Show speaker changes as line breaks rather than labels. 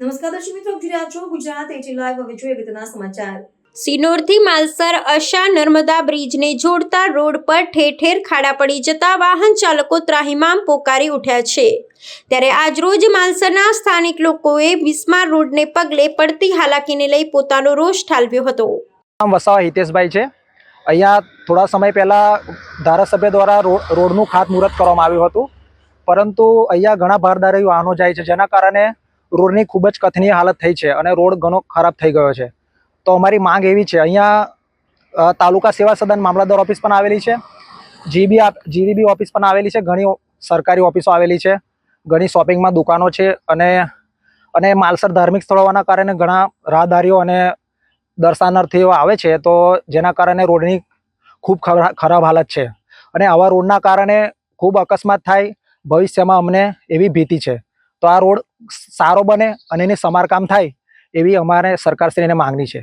નમસ્કાર દર્શક મિત્રો આપ જોઈ રહ્યા છો ગુજરાત એટી લાઈવ હવે જોઈએ અગત્યના સમાચાર.
સિનોરથી માલસર અશા નર્મદા બ્રિજને જોડતા રોડ પર ઠેર ઠેર ખાડા પડી જતા વાહન ચાલકો ત્રાહિમામ પોકારી ઉઠ્યા છે. ત્યારે આજરોજ માલસરના સ્થાનિક લોકોએ વિસ્માર રોડને પગલે પડતી હાલાકીને લઈ પોતાનો રોષ ઠાલવ્યો હતો.
નામ વસાવા હિતેશભાઈ છે. અહીંયા થોડા સમય પહેલાં ધારાસભ્ય દ્વારા રોડ રોડનું ખાતમુહૂર્ત કરવામાં આવ્યું હતું. પરંતુ અહીંયા ઘણા ભારદારી વાહનો જાય છે. જેના કારણે રોડની ખૂબ જ કથનીય હાલત થઈ છે અને રોડ ઘણો ખરાબ થઈ ગયો છે. તો અમારી માંગ એવી છે, અહીંયા તાલુકા સેવા સદન મામલતદાર ઓફિસ પણ આવેલી છે. જીબી જીડીબી ઓફિસ પણ આવેલી છે, ઘણી સરકારી ઓફિસો આવેલી છે, ઘણી શોપિંગમાં દુકાનો છે અને અને માલસર ધાર્મિક સ્થળો હોવાના કારણે ઘણા રાહદારીઓ અને દર્શનાર્થીઓ આવે છે, તો જેના કારણે રોડની ખૂબ ખરાબ હાલત છે. અને આવા રોડના કારણે ખૂબ અકસ્માત થાય, ભવિષ્યમાં અમને એવી ભીતિ છે. તો આ રોડ સારો બને અને એની સમારકામ થાય એવી અમારે સરકારશ્રીને માંગણી છે.